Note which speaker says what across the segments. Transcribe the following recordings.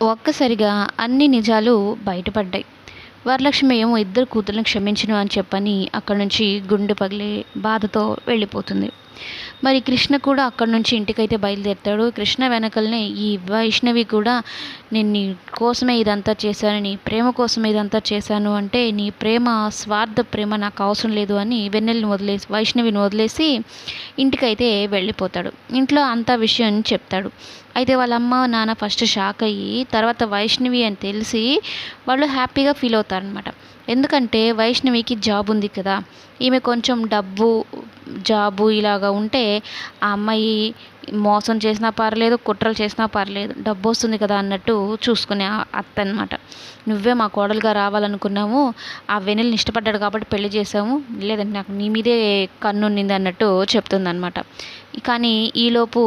Speaker 1: ఒక్కసారిగా అన్ని నిజాలు బయటపడ్డాయి. వరలక్ష్మి ఏమో ఇద్దరు కూతుర్లను క్షమించను అని చెప్పని అక్కడి నుంచి గుండె పగిలి బాధతో వెళ్ళిపోతుంది. మరి కృష్ణ కూడా అక్కడి నుంచి ఇంటికైతే బయలుదేరుతాడు. కృష్ణ వెనకలనే ఈ వైష్ణవి కూడా నేను నీ కోసమే ఇదంతా చేశానని ప్రేమ కోసమే ఇదంతా చేశాను అంటే నీ ప్రేమ స్వార్థ ప్రేమ నాకు అవసరం లేదు అని వెన్నెల్ని వదిలేసి వైష్ణవిని వదిలేసి ఇంటికైతే వెళ్ళిపోతాడు. ఇంట్లో అంతా విషయం చెప్తాడు. అయితే వాళ్ళ అమ్మ నాన్న ఫస్ట్ షాక్ అయ్యి తర్వాత వైష్ణవి అని తెలిసి వాళ్ళు హ్యాపీగా ఫీల్ అవుతారనమాట ఎందుకంటే వైష్ణవికి జాబ్ ఉంది కదా. ఈమె కొంచెం డబ్బు జాబు ఇలాగా ఉంటే ఆ అమ్మాయి మోసం చేసినా పర్లేదు కుట్రలు చేసినా పర్లేదు డబ్బు వస్తుంది కదా అన్నట్టు చూసుకునే అత్త అనమాట నువ్వే మా కోడలుగా రావాలనుకున్నాము ఆ వెన్నెల్ని ఇష్టపడ్డాడు కాబట్టి పెళ్ళి చేసాము లేదంటే నాకు నీ మీదే కన్నుండింది అన్నట్టు అన్నట్టు చెప్తుందనమాట కానీ ఈలోపు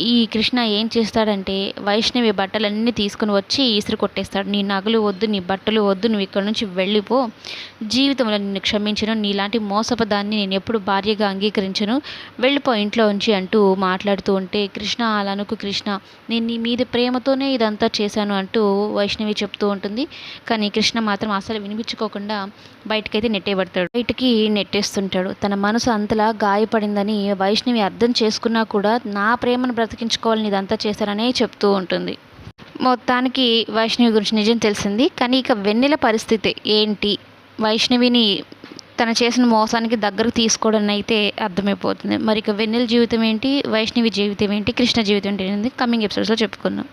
Speaker 1: ఈ కృష్ణ ఏం చేస్తాడంటే వైష్ణవి బట్టలన్నీ తీసుకుని వచ్చి ఈసురు కొట్టేస్తాడు. నీ నగలు వద్దు నీ బట్టలు వద్దు నువ్వు ఇక్కడ నుంచి వెళ్ళిపో. జీవితంలో నిన్ను క్షమించను. నీలాంటి మోసపదాన్ని నేను ఎప్పుడు భార్యగా అంగీకరించను. వెళ్ళిపో ఇంట్లో ఉంచి అంటూ మాట్లాడుతూ ఉంటే కృష్ణ అలానుకు కృష్ణ నేను నీ మీద ప్రేమతోనే ఇదంతా చేశాను అంటూ వైష్ణవి చెప్తూ ఉంటుంది. కానీ కృష్ణ మాత్రం అసలు వినిపించుకోకుండా బయటకైతే నెట్టేయబడతాడు. బయటికి నెట్టేస్తుంటాడు. తన మనసు అంతలా గాయపడిందని వైష్ణవి అర్థం చేసుకున్నా కూడా నా ప్రేమను బ్రతికించుకోవాలని ఇదంతా చేశారనే చెప్తూ ఉంటుంది. మొత్తానికి వైష్ణవి గురించి నిజం తెలిసింది. కానీ ఇక వెన్నెల పరిస్థితి ఏంటి? వైష్ణవిని తను చేసిన మోసానికి దగ్గరకు తీసుకోవడం అయితే అర్థమైపోతుంది. మరి ఇక వెన్నెల జీవితం ఏంటి? వైష్ణవి జీవితం ఏంటి? కృష్ణ జీవితం ఏంటి? అనేది కమింగ్ ఎపిసోడ్స్లో చెప్పుకుందాం.